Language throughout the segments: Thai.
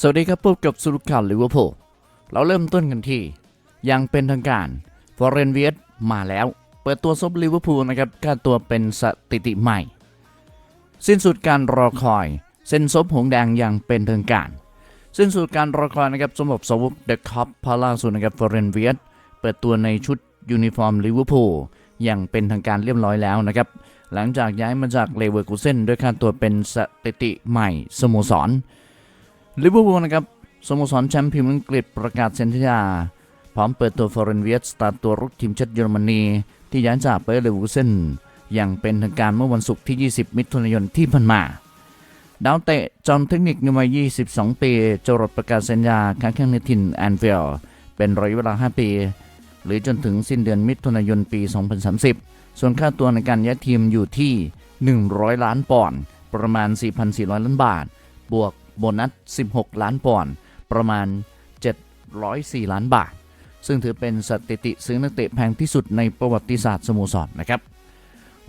สวัสดีครับพบกับสุรุข่าวลิเวอร์พูลเราเริ่มต้นกันที่ ยังเป็นทางการฟอร์เรนเวียมาแล้ว เปิดตัวซบลิเวอร์พูลนะครับค่าตัวเป็นสถิติใหม่ สิ้นสุดการรอคอย เส้นซบหงแดงอย่างเป็นทางการ สิ้นสุดการรอคอยนะครับสำหรับสวุกเดอะคัพพาล่าสุดนะครับฟอร์เรนเวียเปิดตัวในชุดยูนิฟอร์มลิเวอร์พูลอย่างเป็นทางการเรียบร้อยแล้วนะครับหลังจากย้ายมาจากเลเวอร์คูเซนด้วยค่าตัวเป็นสถิติใหม่สโมสร ลิเวอร์พูลนะครับสโมสรแชมป์พรีเมียร์อังกฤษประกาศเซ็นสัญญาพร้อมเปิดตัวฟอร์เรนเวียสตาร์ตัวรุกทีมชาติเยอรมนีที่ย้ายจากไปเลเวอร์คูเซนอย่างเป็นทางการเมื่อวันศุกร์ที่ 20 มิถุนายนที่ผ่านมาดาวเตะจอมเทคนิคในวัย 22 ปีจะรดประกาศสัญญาค้างแข่งในถิ่นแอนฟิลด์เป็นระยะเวลา 5 ปี หรือจนถึงสิ้นเดือนมิถุนายนปี 2030 ส่วนค่าตัวในการย้ายทีมอยู่ที่ 100 ล้านปอนด์ประมาณ 4,400 ล้านบาท บวก โบนัส 16 ล้านปอนด์ประมาณ 704 ล้านบาท ซึ่งถือเป็นสถิติซื้อนักเตะแพงที่สุดในประวัติศาสตร์สโมสรนะครับ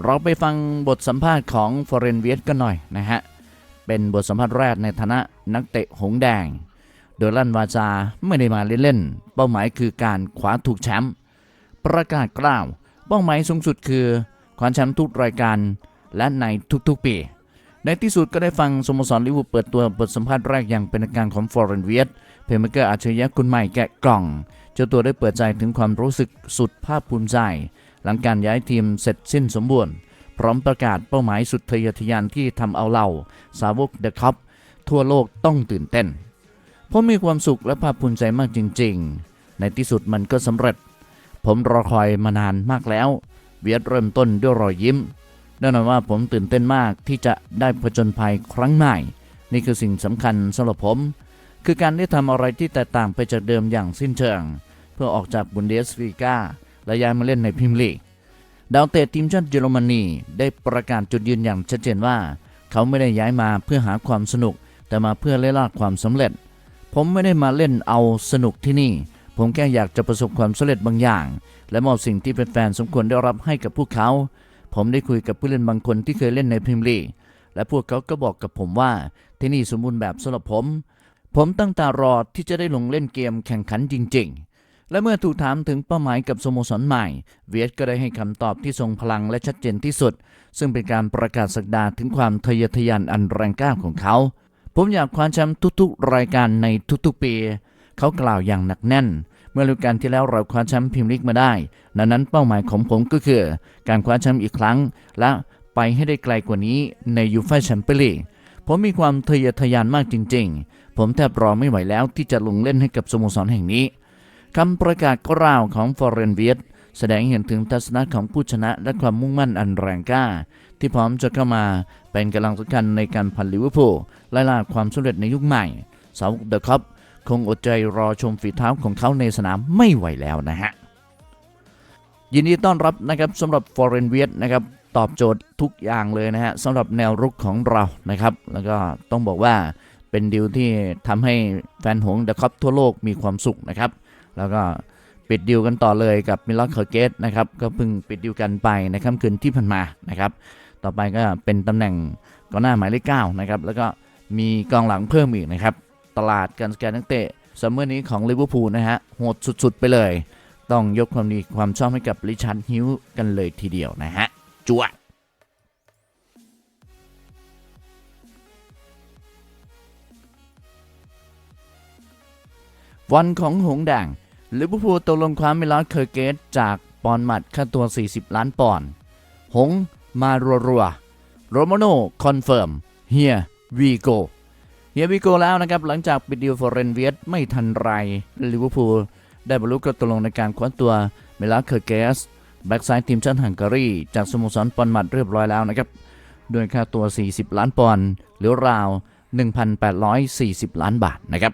เราไปฟังบทสัมภาษณ์ของฟอร์เรนเวียสกันหน่อยนะฮะ เป็นบทสัมภาษณ์แรกในฐานะนักเตะหงแดง โดยลั่นวาจาไม่ได้มาเล่นๆ เป้าหมายคือการคว้าถูกแชมป์ประกาศกล่าว เป้าหมายสูงสุดคือคว้าแชมป์ทุกรายการและในทุกๆปี ในที่สุดก็ได้ฟังสโมสรลิเวอร์พูลเปิดตัวบทสัมภาษณ์แรกอย่างเป็นทางการของฟอร์เรนเวียสเพลย์เมเกอร์อัจฉริยะคุณใหม่แกะกล่อง เจ้าตัวได้เปิดใจถึงความรู้สึกสุดภาคภูมิใจ หลังการย้ายทีมเสร็จสิ้นสมบูรณ์ พร้อมประกาศเป้าหมายสุดทะเยอทะยานที่ทำเอาเราสาวกเดอะคัพทั่วโลกต้องตื่นเต้นผมมีความสุขและภาคภูมิใจมากจริง ๆ ในที่สุดมันก็สำเร็จ ผมรอคอยมานานมากแล้ว เวียดเริ่มต้นด้วยรอยยิ้ม แน่นอนว่าผมตื่นเต้นมากที่จะได้ผจญภัยครั้งใหม่ นี่คือสิ่งสำคัญสำหรับผม คือการได้ทำอะไรที่แตกต่างไปจากเดิมอย่างสิ้นเชิง เพื่อออกจากบุนเดสลีกาและย้ายมาเล่นในพรีเมียร์ลีกดาวเตะทีมชาติเยอรมนีได้ประกาศจุดยืนอย่างชัดเจนว่า เขาไม่ได้ย้ายมาเพื่อหาความสนุก แต่มาเพื่อเล่ลาดความสำเร็จ ผมไม่ได้มาเล่นเอาสนุกที่นี่ ผมแค่อยากจะประสบความสำเร็จบางอย่าง และมอบสิ่งที่แฟนๆสมควรได้รับให้กับพวกเขา ผมได้คุยกับผู้เล่นบางคนที่เคยเล่นในพรีเมียร์ลีกและพวกเขาก็บอกกับผมว่าที่นี่สมบูรณ์แบบสำหรับผม ผมตั้งตารอที่จะได้ลงเล่นเกมแข่งขันจริง ๆ และเมื่อถูกถามถึงเป้าหมายกับสโมสรใหม่ เวียดก็ได้ให้คำตอบที่ทรงพลังและชัดเจนที่สุด ซึ่งเป็นการประกาศสักดาถึงความทะเยอทะยานอันแรงกล้าของเขา ผมอยากคว้าแชมป์ทุกๆ รายการในทุกๆปี เขากล่าวอย่างหนักแน่น เมื่อฤดูกาลที่แล้วเราคว้าแชมป์พรีเมียร์ลีกมาได้ ดังนั้นเป้าหมายของผมก็คือ การคว้าแชมป์อีกครั้ง และไปให้ได้ไกลกว่านี้ในยูฟ่าแชมเปี้ยนลีกผมมีความทะเยอทะยานมากจริง ๆ ผมแทบรอไม่ไหวแล้วที่จะลงเล่นให้กับสโมสรแห่งนี้คำประกาศกล่าวของฟอร์เรนเวียตแสดงเห็นถึงทัศนะของผู้ชนะและความมุ่งมั่นอันแรงกล้า ที่พร้อมจะเข้ามาเป็นกำลังสำคัญในการพันลิเวอร์พูลไล่ล่าความสำเร็จในยุคใหม่สาวเดอะคัพ คงอดใจรอชมฝีเท้าของเขาในสนามไม่ไหวแล้วนะฮะ ยินดีต้อนรับนะครับสำหรับฟอร์เรนเวียตนะครับตอบโจทย์ทุกอย่างเลยนะฮะสำหรับแนวรุกของเรานะครับ แล้วก็ต้องบอกว่าเป็นดีลที่ทำให้แฟนหงเดอะคัพทั่วโลกมีความสุขนะครับ แล้วก็ปิดดีลกันต่อเลยกับมิลอนเคอร์เกตนะครับก็เพิ่งปิดดีลกันไปในค่ำคืนที่ผ่านมานะครับต่อไปก็เป็นตำแหน่งกองหน้าหมายเลขเก้านะครับแล้วก็มีกองหลังเพิ่มอีกนะครับ ตลาดการสแกนนักเตะซัมเมอร์นี้ของลิเวอร์พูลนะฮะโหดสุดๆไปเลย ต้องยกความดีความชอบให้กับริชาร์ดฮิวกันเลยทีเดียวนะฮะจวดวันของหงส์แดงลิเวอร์พูลตกลงคว้ามิลานเคอร์เกตจากปอนมัดค่าตัว 40 ล้านปอนด์หงมารัวๆโรมาโนคอนเฟิร์มเฮียวีโก เฮียวีโกแล้วนะครับ หลังจากปิดดีลฟอร์เรนเวียตไม่ทันไรลิเวอร์พูลได้บรรลุข้อตกลงในการคว้าตัวเมลาเคอร์เกสแบ็กซ้ายทีมชาติฮังการี จากสโมสรปอนมัดเรียบร้อยแล้วนะครับด้วยค่าตัว 40 ล้านปอนด์หรือราว 1,840 ล้านบาทนะครับ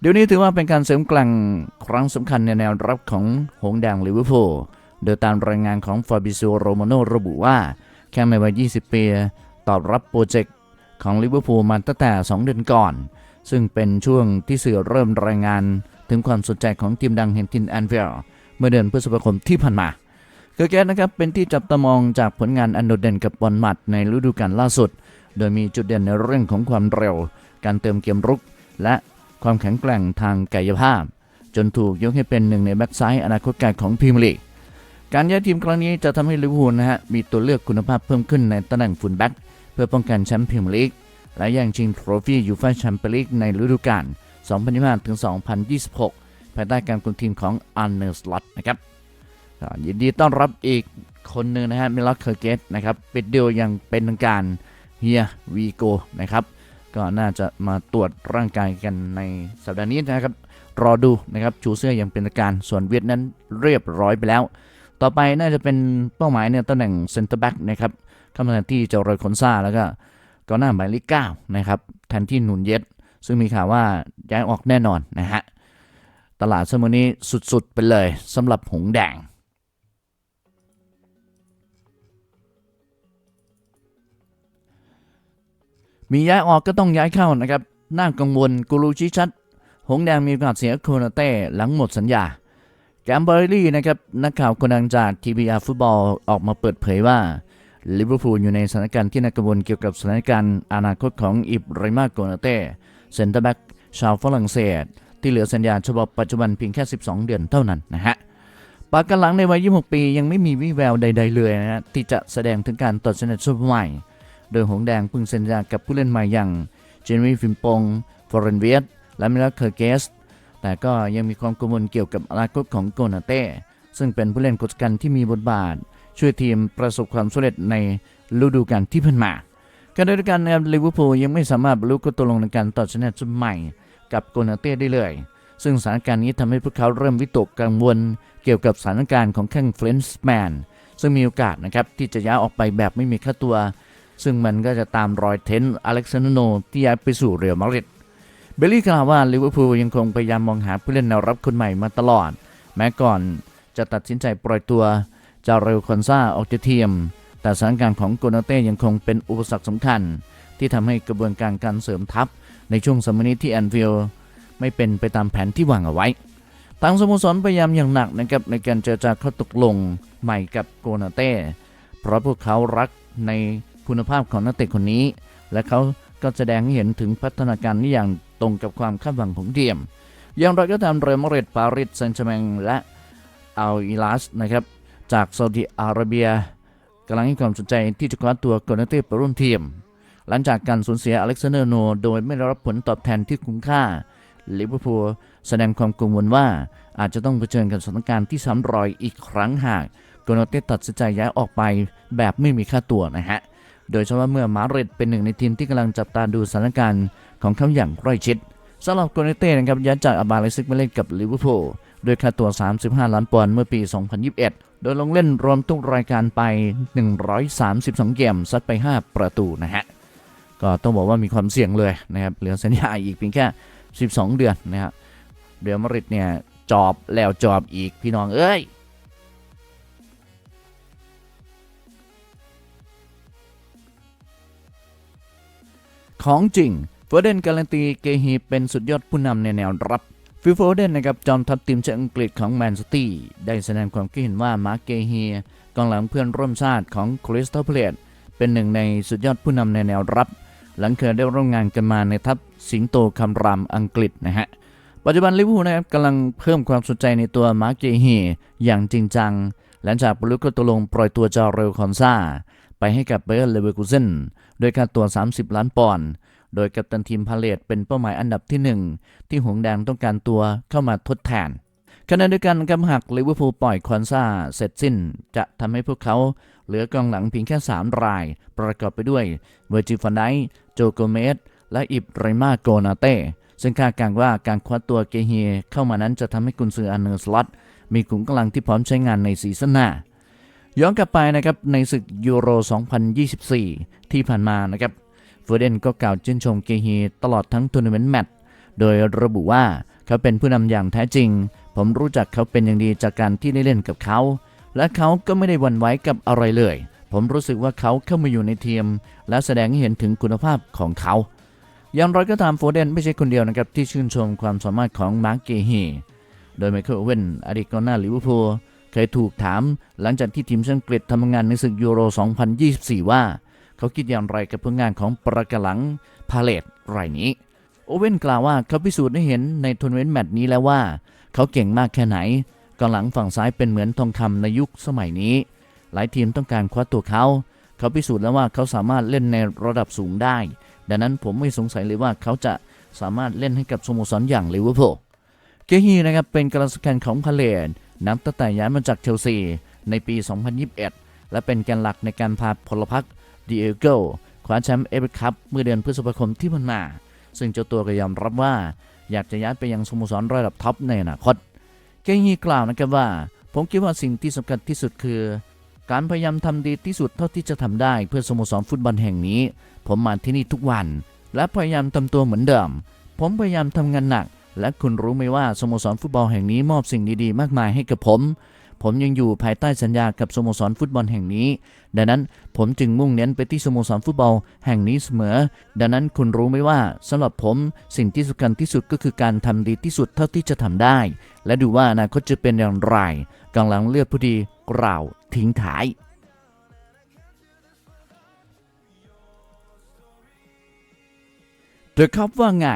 เดี๋ยวนี้ถือว่าเป็นการเสริมกลังครั้งสำคัญในแนวรับของหงแดงลิเวอร์พูลโดยตามรายงานของฟาบิโซโรมาโนระบุว่า แค่ในวัย 20 ปี ตอบรับโปรเจกต์ ของลิเวอร์พูลมาตั้งแต่ 2 เดือนก่อน ซึ่งเป็นช่วงที่สื่อเริ่มรายงานถึงความสนใจของทีมดังแห่งทินแอนฟิลเมื่อเดือนพฤษภาคมที่ผ่านมาเกอร์แกสนะครับเป็นที่จับตามองจากผลงานอันโดดเด่นกับบอลหมัดในฤดูกาลล่าสุด โดยมีจุดเด่นในเรื่องของความเร็ว การเติมเกมรุก และความแข็งแกร่งทางกายภาพ จนถูกยกให้เป็นหนึ่งในแบ็กซ้ายอนาคตการของพรีเมียร์ลีกการย้ายทีมครั้งนี้จะทำให้ลิเวอร์พูลนะฮะมีตัวเลือกคุณภาพเพิ่มขึ้นในตำแหน่งฟุตแบ็ก เพื่อป้องกันแชมป์พรีเมียร์ลีกและย่งชิงโทรฟี่ยูฟ่าแชมเปี้ยนลีกในฤดูกาล 2025 ถึง 2026 ภายใต้การคุมทีมของอันเนอร์สล็อตนะครับยินดีต้อนรับอีกคนหนึ่งนะฮะมิลอสเคอร์เกตนะครับปิดเดียวอยังเป็นทางการเฮียวีโกนะครับก็น่าจะมาตรวจร่างกายกันในสัปดาห์นี้นะครับ รอดูนะครับชูเสื้ออย่างเป็นทางการส่วนเวียดนั้นเรียบร้อยไปแล้ว ต่อไปน่าจะเป็นเป้าหมายเนี่ยตำแหน่งเซนเตอร์แบ็กนะครับ เข้ามาแทนที่เจอร์อยคนซาแล้วก็กองหน้าหมายเลขเก้านะครับแทนที่หนุนเย็ด ซึ่งมีข่าวว่าย้ายออกแน่นอนนะฮะตลาดเสมอนี้สุดๆไปเลยสำหรับหงแดงมีย้ายออกก็ต้องย้ายเข้านะครับ น่ากังวลกูรูชี้ชัด หงแดงมีโอกาสเสียโคนาเต้หลังหมดสัญญา แกมเบอร์รี่นะครับ นักข่าวคนดังจาก TBR ฟุตบอลออกมาเปิดเผยว่า ลิเวอร์พูลอยู่ในสถานการณ์ที่น่ากังวลเกี่ยวกับสถานการณ์อนาคตของอิบราฮิมาโกนาเต้เซนเตอร์แบ็กชาวฝรั่งเศส ที่เหลือสัญญาฉบับปัจจุบันเพียงแค่ 12 เดือนเท่านั้นนะฮะปากกันหลังในวัย 26 ปียังไม่มีวิแววใด ๆ เลยนะฮะที่จะแสดงถึงการตัดสินใจชุดใหม่ โดยหงแดงพิ่งเซ็นสัญญากับผู้เล่นใหม่อย่างเจนมี่ฟิมปงฟอร์เรนเวียตและมิลาเคอร์เกสแต่ก็ยังมีความกังวลเกี่ยวกับอนาคตของโกนาเต้ซึ่งเป็นผู้เล่นกดกันที่มีบทบาท ช่วยทีมประสบความสำเร็จในฤดูกาลที่ผ่านมาขณะเดียวกันนะครับลิเวอร์พูลยังไม่สามารถบรรลุข้อตกลงในการต่อสัญญาชุดใหม่กับโกนาเต้ได้เลย ซึ่งสถานการณ์นี้ทำให้พวกเขาเริ่มวิตกกังวล เกี่ยวกับสถานการณ์ของแข้งเฟรนช์แมนซึ่งมีโอกาสนะครับที่จะย้ายออกไปแบบไม่มีค่าตัว ซึ่งมันก็จะตามรอยเทนต์อเล็กซานโนที่ย้ายไปสู่เรอัลมาดริดเบลลี่กล่าวว่าลิเวอร์พูลยังคงพยายามมองหาผู้เล่นแนวรับคนใหม่มาตลอด แม้ก่อนจะตัดสินใจปล่อยตัว จาเรลคอนซาออกจากทีม แต่สถานการณ์ของโกนาเต้ยังคงเป็นอุปสรรคสำคัญ ที่ทำให้กระบวนการการเสริมทัพ ในช่วงสมนี้ที่แอนฟิลไม่เป็นไปตามแผนที่วางเอาไว้ทางสโมสรพยายามอย่างหนักนะครับในการเจรจาข้อตกลงใหม่กับโกนาเต้ เพราะพวกเขารักในคุณภาพของนักเตะคนนี้ และเขาก็แสดงให้เห็นถึงพัฒนาการที่อย่างตรงกับความคาดหวังของทีมอย่างไรก็ตามเรอัลมาดริดปารีสแซงต์แชร์แมงและอัลอิลาสนะครับ จากซาอุดิอาระเบียกำลังให้ความสนใจที่จะคว้าตัวโกนเต้ไปร่วมทีม หลังจากการสูญเสียอเล็กซานเดอร์โน โดยไม่ได้รับผลตอบแทนที่คุ้มค่าลิเวอร์พูลแสดงความกังวลว่าอาจจะต้องเผชิญกับสถานการณ์ที่ซ้ำรอยอีกครั้งหากโกนเต้ตัดสินใจย้ายออกไปแบบไม่มีค่าตัวนะฮะโดยเฉพาะเมื่อมาริดเป็นหนึ่งในทีมที่กำลังจับตาดูสถานการณ์ของเขาอย่างใกล้ชิดสำหรับโกเนเต้นะครับย้ายจากอาบาเลซิกมาเล่นกับลิเวอร์พูลด้วยค่าตัว 35 ล้านปอนด์เมื่อปี 2021 โดยลงเล่นรวมทุกรายการไป 132 เกม ซัดไป 5 ประตูนะฮะ ก็ต้องบอกว่ามีความเสี่ยงเลยนะครับ เหลือสัญญาอีกเพียงแค่ 12 เดือนนะครับเรอัลมาริดเนี่ย จอบแล้วจอบอีกพี่น้องเอ้ยของจริงโฟอร์เดนการันตีเกฮีเป็นสุดยอดผู้นำในแนวรับ ฟิลโฟเดนนะครับจอมทัพทีมชาติอังกฤษของแมนซิตี้ได้แสดงความคิดเห็นว่ามาร์กเกฮีกองหลังเพื่อนร่วมชาติของคริสตัลเพลตเป็นหนึ่งในสุดยอดผู้นำในแนวรับ หลังเคยได้ร่วมงานกันมาในทัพสิงโตคำรามอังกฤษนะฮะปัจจุบันลิเวอร์พูลนะครับกำลังเพิ่มความสนใจในตัวมาร์กเกฮีอย่างจริงจัง หลังจากบรรลุข้อตกลงปล่อยตัวจาเรลคอนซาไปให้กับเบอร์เลเวอร์คูเซนโดยค่าตัว 30 ล้านปอนด์ โดยกัปตันทีมพาเลตเป็นเป้าหมายอันดับที่หนึ่งที่หงแดงต้องการตัวเข้ามาทดแทนขณะเดียวกันกำหักลิเวอร์พูลปล่อยคอนซาเสร็จสิ้น จะทำให้พวกเขาเหลือกองหลังเพียงแค่ 3 ราย ประกอบไปด้วยเวอร์จิฟันไดโจโกเมสและอิบไรมาโกนาเต้ซึ่งคาดการว่าการคว้าตัวเกเฮีเข้ามานั้นจะทำให้กุนซืออันเนอร์สล็อตมีขุมกำลังที่พร้อมใช้งานในซีซั่นหน้าย้อนกลับไปนะครับในศึกยูโร 2024 ที่ผ่านมานะครับ เฟอร์เดนก็กล่าวชื่นชมเกฮีตลอดทั้งทัวร์นาเมนต์แมตช์โดยระบุว่าเขาเป็นผู้นำอย่างแท้จริง ผมรู้จักเขาเป็นอย่างดีจากการที่ได้เล่นกับเขา และเขาก็ไม่ได้วันไหวกับอะไรเลย ผมรู้สึกว่าเขาเข้ามาอยู่ในทีม และแสดงให้เห็นถึงคุณภาพของเขาอย่างไรก็ตามโฟเดนไม่ใช่คนเดียวนะครับที่ชื่นชมความสามารถของมาร์กเกฮีโดยไมเคิลเวนอดีตกองหน้าลิเวอร์พูลเคยถูกถามหลังจากที่ทีมชาติอังกฤษทำงานในศึกยูโร 2024 ว่า เขาคิดอย่างไรกับผลงานของประกหลังพาเลตรายนี้ โอเว่นกล่าวว่าเขาพิสูจน์ให้เห็นในทัวร์นาเมนต์แมตช์นี้แล้วว่า เขาเก่งมากแค่ไหนกองหลังฝั่งซ้ายเป็นเหมือนทองคำในยุคสมัยนี้ หลายทีมต้องการคว้าตัวเขา เขาพิสูจน์แล้วว่าเขาสามารถเล่นในระดับสูงได้ ดังนั้นผมไม่สงสัยเลยว่าเขาจะสามารถเล่นให้กับสโมสรอย่างลิเวอร์พูลเกฮีนะครับเป็นกำลังสำคัญของพาเลนนับตั้งแต่ย้ายมาจากเชลซีในปี 2021 และเป็นแกนหลักในการพาพลพรรค ดิเอโกคว้าแชมป์เอฟเอคัพเมื่อเดือนพฤษภาคมที่ผ่านมา ซึ่งเจ้าตัวก็ยอมรับว่า อยากจะย้ายไปยังสโมสรระดับท็อปในอนาคต เกฮีกล่าวนะครับว่า ผมคิดว่าสิ่งที่สำคัญที่สุดคือ การพยายามทำดีที่สุดเท่าที่จะทำได้เพื่อสโมสรฟุตบอลแห่งนี้ ผมมาที่นี่ทุกวัน และพยายามทำตัวเหมือนเดิม ผมพยายามทำงานหนัก และคุณรู้ไหมว่าสโมสรฟุตบอลแห่งนี้มอบสิ่งดีๆ มากมายให้กับผม ผมยังอยู่ภายใต้สัญญากับสโมสรฟุตบอลแห่งนี้ ดังนั้นผมจึงมุ่งเน้นไปที่สโมสรฟุตบอลแห่งนี้เสมอ ดังนั้นคุณรู้ไหมว่าสำหรับผมสิ่งที่สำคัญที่สุดก็คือการทำดีที่สุดเท่าที่จะทำได้ และดูว่าอนาคตจะเป็นอย่างไรกำลังเลือกผู้ดีกล่าวทิ้งท้ายเดอะคัพว่าไง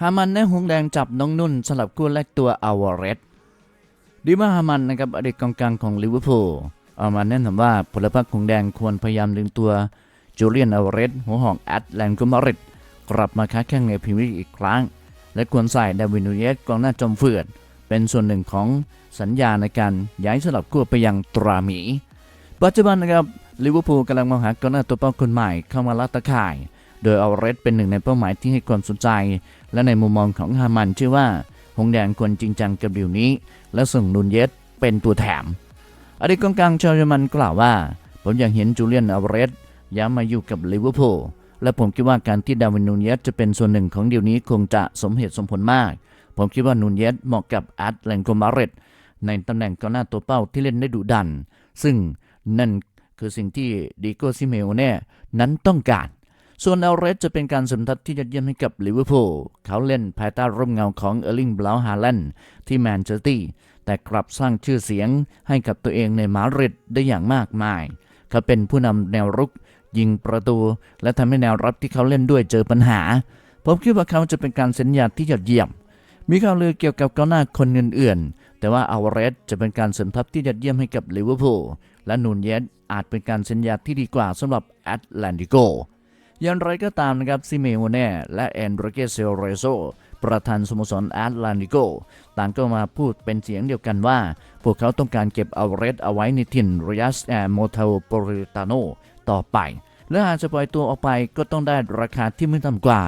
ฮามันและหงแดงจับน้องนุ่นสลับกู้แลกตัวอาวาเรส ดิมาฮามันนะครับอดีตกองกลางของลิเวอร์พูลเอามาแนะนำว่าพลพรรคหงแดงควรพยายามดึงตัวจูเลียนอาวเรสหัวหอกแอตแลนโกมาริดกลับมาค้าแข่งในพรีเมียร์ลีกอีกครั้ง และควรใส่ดาวินูเยสกองหน้าจอมเฟือดเป็นส่วนหนึ่งของสัญญาในการย้ายสลับกู้ไปยังตราหมี ปัจจุบันนะครับลิเวอร์พูลกำลังมองหากองหน้าตัวเป้าคนใหม่เข้ามาลัดตะข่าย โดยเอาเรสเป็นหนึ่งในเป้าหมายที่ให้ความสนใจ และในมุมมองของฮามันเชื่อว่า หงแดงควรจริงจังกับดีลนี้ และส่งนุนเยสเป็นตัวแถม อดีตกองกลางชาวเยอรมันกล่าวว่า ผมอยากเห็นจูเลียนอเวเรสย้ายมาอยู่กับลิเวอร์พูลและผมคิดว่าการที่ดาวินนูนเยสจะเป็นส่วนหนึ่งของดีลนี้คงจะสมเหตุสมผลมาก ผมคิดว่านูนเยสเหมาะกับอาร์ตแลนโกมาเรตในตำแหน่งกองหน้าตัวเป้าที่เล่นได้ดุดัน ซึ่งนั่นคือสิ่งที่ดิโกซิเมโอเน่นั้นต้องการ ส่วนเอลเรสจะเป็นการสมทัพที่ยอดเยี่ยมให้กับลิเวอร์พูลเขาเล่นภายใต้ร่มเงาของเออร์ลิงบลาวฮาแลนด์ที่แมนเชสเตอร์แต่กลับสร้างชื่อเสียงให้กับตัวเองในมาดริดได้อย่างมากมาย เขาเป็นผู้นำแนวรุก ยิงประตู และทำให้แนวรับที่เขาเล่นด้วยเจอปัญหา ผมคิดว่าเขาจะเป็นการเซ็นสัญญาที่ยอดเยี่ยม มีข่าวลือเกี่ยวกับกองหน้าคนอื่นๆ แต่ว่าอัลเรสจะเป็นการเสริมทัพที่ยอดเยี่ยมให้กับลิเวอร์พูลและนูนเยสอาจเป็นการเซ็นสัญญาที่ดีกว่าสำหรับแอตแลนติโก อย่างไรก็ตามนะครับซิเมโอเน่และแอนโดรเกเซเรโซประธานสโมสรแอตแลนติโกต่างก็มาพูดเป็นเสียงเดียวกันว่า พวกเขาต้องการเก็บอัลเรสเอาไว้ในถิ่นรยัสแอโมเทลโปริตาโนต่อไป และหากจะปล่อยตัวออกไปก็ต้องได้ราคาที่ไม่ต่ำกว่า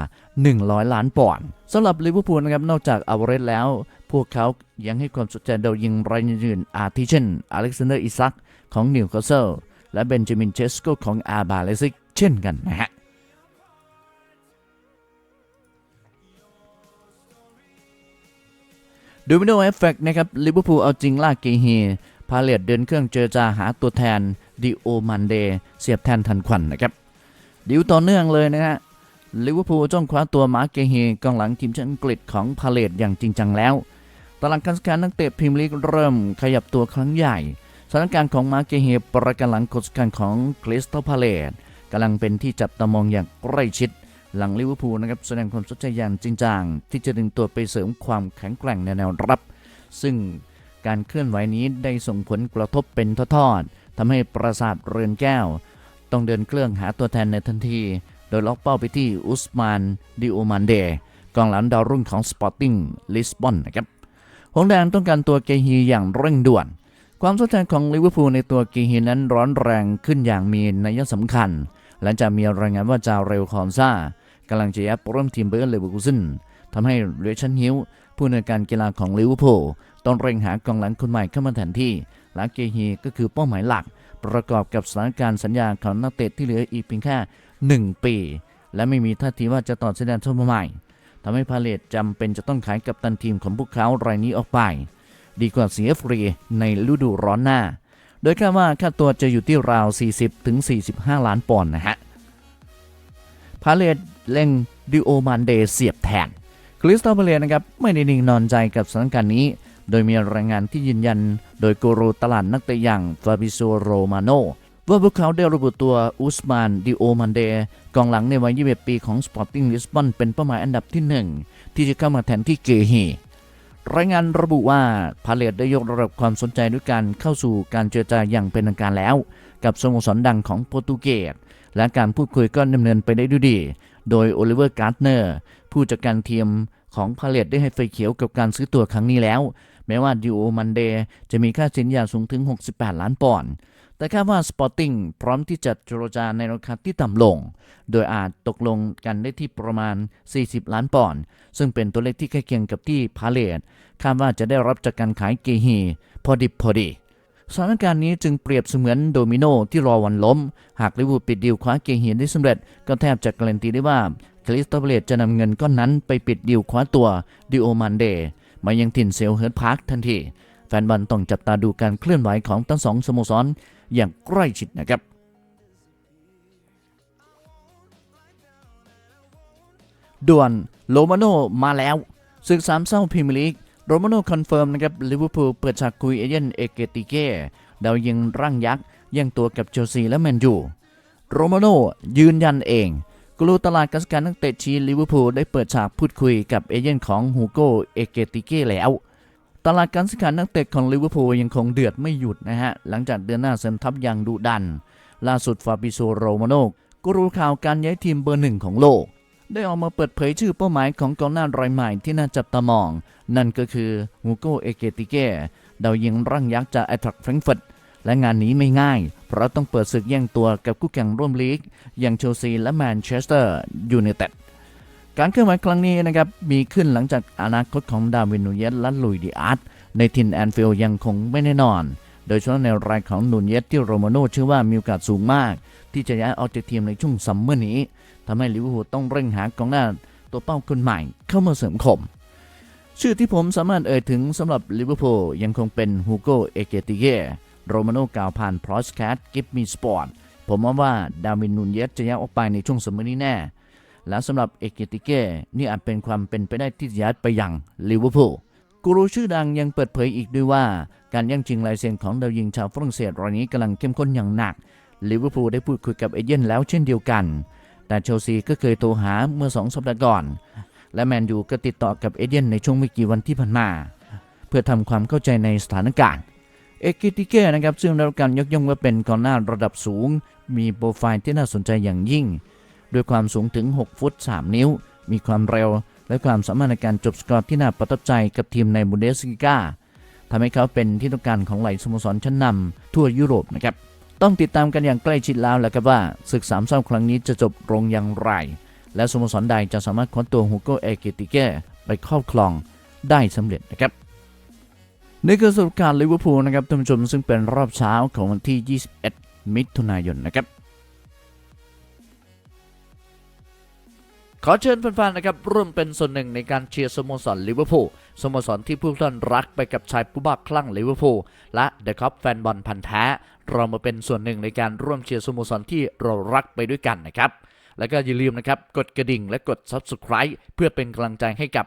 100 ล้านปอนด์สำหรับลิเวอร์พูลนะครับนอกจากอัลเรสแล้ว พวกเขายังให้ความสนใจโดยยิงรายอื่นอาทิเช่นอเล็กซานเดอร์อิซักของนิวคาสเซิลและเบนจามินเชสโกของอาบาเลซิกเช่นกันนะฮะ ดูวิดีโอเอฟเฟกนะครับลิเวอร์พูลเอาจริงลากเกฮีพาเลตเดินเครื่องเจรจาหาตัวแทนดิโอมันเดเสียบแทนทันควันนะครับดิวต่อเนื่องเลยนะฮะลิเวอร์พูลจ้องคว้าตัวมาร์เกฮีกองหลังทีมชาติอังกฤษของพาเลตอย่างจริงจังแล้วตารางการแข่งนนักเตะพรีเมียร์ลีกเริ่มขยับตัวครั้งใหญ่สถานการณ์ของมาร์เกฮีประกันหลังกฎการของคริสตัลพาเลตกำลังเป็นที่จับตามองอย่างใกล้ชิด หลังลิเวอร์พูลนะครับแสดงความสนใจอย่างจริงจังที่จะดึงตัวไปเสริมความแข็งแกร่งในแนวรับ ซึ่งการเคลื่อนไหวนี้ได้ส่งผลกระทบเป็นทอดๆทำให้ปราสาทเรือนแก้ว ต้องเดินเครื่องหาตัวแทนในทันที โดยล็อกเป้าไปที่อุสมานดิโอมันเดกองหลังดาวรุ่งของสปอร์ติ้งลิสบอนนะครับหงแดงต้องการตัวเกฮีอย่างเร่งด่วน ความสนใจของลิเวอร์พูลในตัวเกฮีนั้นร้อนแรงขึ้นอย่างมีนัยสำคัญ หลังจากมีรายงานว่าจาเรลคอนซากำลังจะย้ายร่วมทีมเบอร์เลเวอร์คูเซนทำให้เรชันฮิลผู้ในวยการกีฬาของลิเวอร์พูลต้องเร่งหากองหลังคนใหม่เข้ามาแทนที่และเกฮีก็คือเป้าหมายหลัก ประกอบกับสถานการณ์สัญญาของนักเตะที่เหลืออีกเพียงแค่ 1 ปี และไม่มีท่าทีว่าจะต่อสัญญาทั่วใหม่ทำให้พาเลตจำเป็นจะต้องขายกับตันทีมของพวกเขารายนี้ออกไป ดีกว่าเสียฟรีในฤดูร้อนหน้า โดยคาดว่าค่าตัวจะอยู่ที่ราว 40-45 ล้านปอนด์นะฮะ พาเลตเล่งดิโอมันเดเสียบแทนคริสตัลพาเลตนะครับไม่ได้นิ่งนอนใจกับสถานการณ์นี้ โดยมีรายงานที่ยืนยัน โดยกูรูตลาดนักเตะอย่างฟาบิโซโรมาโนว่าพวกเขาได้ระบุตัวอุสมานดิโอมันเดกองหลังในวัย21ปีของ Sporting Lisbon เป็นเป้าหมายอันดับที่หนึ่งที่จะเข้ามาแทนที่เกฮี รายงานระบุว่าพาเลตได้ยกระดับความสนใจด้วยการเข้าสู่การเจรจาอย่างเป็นทางการแล้ว กับสโมสรดังของโปรตุเกสและการพูดคุยก็ดำเนินไปได้ด้วยดี โดยโอลิเวอร์การ์ดเนอร์ผู้จัดการทีมของพาเลตได้ให้ไฟเขียวกับการซื้อตัวครั้งนี้แล้ว แม้ว่าดิโอมันเดจะมีค่าสินยาสูงถึง 68 ล้านปอนด์แต่คาดว่าสปอร์ติ้งพร้อมที่จะเจรจาในราคาที่ต่ำลง โดยอาจตกลงกันได้ที่ประมาณ 40 ล้านปอนด์ซึ่งเป็นตัวเลขที่ใกล้เคียงกับที่พาเลตคาดว่าจะได้รับจากการขายเกฮีพอดิบพอดีสถานการณ์นี้จึงเปรียบเสมือนโดมิโนที่รอวันล้ม หากลิเวอร์พูลปิดดีลคว้าเกฮีได้สำเร็จ ก็แทบจะการันตีได้ว่าคริสตัลเลตจะนำเงินก้อนนั้นไปปิดดีลคว้าตัวดิโอมันเด มายังถิ่นเซลเฮิร์ตพาร์คทันที แฟนบอลต้องจับตาดูการเคลื่อนไหวของทั้งสองสโมสรอย่างใกล้ชิดนะครับด่วนโรมาโนมาแล้วศึกสามเศร้าพรีเมียร์ลีกโรมาโนคอนเฟิร์มนะครับลิเวอร์พูลเปิดฉากคุยเอเย่นเอเกติเก้ดาวยิงร่างยักษ์แย่งตัวกับเชลซีและแมนยูโรมาโนยืนยันเอง กลูตลาดกสการนักเตะชีลิเวอร์พูลได้เปิดฉากพูดคุยกับเอเย่นของฮูโกเอเกติเก้แล้ว ตลาดการซื้อขายนักเตะของลิเวอร์พูลยังคงเดือดไม่หยุดนะฮะ หลังจากเดือนหน้าเสริมทัพอย่างดุดัน ล่าสุดฟาบิโซโรมาโนก็รู้ข่าวการย้ายทีมเบอร์หนึ่งของโลก ได้ออกมาเปิดเผยชื่อเป้าหมายของกองหน้ารายใหม่ที่น่าจับตามอง นั่นก็คือฮูโกเอเกติเก้ดาวยิงร่างยักษ์จากไอทรักแฟรงก์เฟิร์ต และงานนี้ไม่ง่าย เพราะต้องเปิดศึกแย่งตัวกับคู่แข่งร่วมลีก อย่างเชลซีและแมนเชสเตอร์ยูไนเต็ดการเคลื่อนไหวครั้งนี้นะครับมีขึ้นหลังจากอนาคตของดาวินนูเยสและลุยดิอาร์ตในทินแอนฟิลด์ยังคงไม่แน่นอน โดยเฉพาะในรายของนูเยสที่โรมาโน่เชื่อว่ามีโอกาสสูงมาก ที่จะย้ายออกจากทีมในช่วงซัมเมอร์นี้ทำให้ลิเวอร์พูลต้องเร่งหากองหน้าตัวเป้าคนใหม่เข้ามาเสริมคมชื่อที่ผมสามารถเอ่ยถึงสำหรับลิเวอร์พูลยังคงเป็นฮูโกเอเกติเก โรมาโน่กล่าวผ่านพรอสแคทกิฟมีสปอร์ตผมว่าดาวินนูเยสจะย้ายออกไปในช่วงซัมเมอร์นี้แน่ และสำหรับเอเกติเก้นี่อาจเป็นความเป็นไปได้ที่ย้ายไปยังลิเวอร์พูลกูรูชื่อดังยังเปิดเผยอีกด้วยว่า การแย่งชิงลายเซ็นของดาวยิงชาวฝรั่งเศสรายนี้กำลังเข้มข้นอย่างหนักลิเวอร์พูลได้พูดคุยกับเอเย่นแล้วเช่นเดียวกัน แต่เชลซีก็เคยโทรหาเมื่อสองสัปดาห์ก่อน และแมนยูก็ติดต่อกับเอเย่นในช่วงไม่กี่วันที่ผ่านมา เพื่อทำความเข้าใจในสถานการณ์ เอกิติเก้นะครับซึ่งได้รับการยกย่องว่าเป็นกองหน้าระดับสูง มีโปรไฟล์ที่น่าสนใจอย่างยิ่ง ด้วยความสูงถึง 6 ฟุต 3 นิ้ว มีความเร็ว และความสามารถในการจบสกอร์ที่น่าประทับใจกับทีมในบุนเดสลิก้าทำให้เขาเป็นที่ต้องการของหลายสโมสรชั้นนำทั่วยุโรปนะครับต้องติดตามกันอย่างใกล้ชิดแล้วแหละครับว่าศึกสามเศร้าครั้งนี้จะจบลงอย่างไร และสโมสรใดจะสามารถคว้าตัวฮูโกเอเกติเก้ไปครอบครองได้สำเร็จนะครับ นี่คือสรุปการลิเวอร์พูลนะครับท่านผู้ชมซึ่งเป็นรอบเช้าของวันที่ 21 มิถุนายนนะครับ ขอเชิญแฟนๆนะครับร่วมเป็นส่วนหนึ่งในการเชียร์สโมสรลิเวอร์พูลสโมสรที่ผู้ท่านรักไปกับชายผู้บ้าคลั่งลิเวอร์พูลและเดอะคัพแฟนบอลพันธ์แท้ เรามาเป็นส่วนหนึ่งในการร่วมเชียร์สโมสรที่เรารักไปด้วยกันนะครับ แล้วก็อย่าลืมนะครับกดกระดิ่งและกด Subscribe เพื่อเป็นกำลังใจให้กับ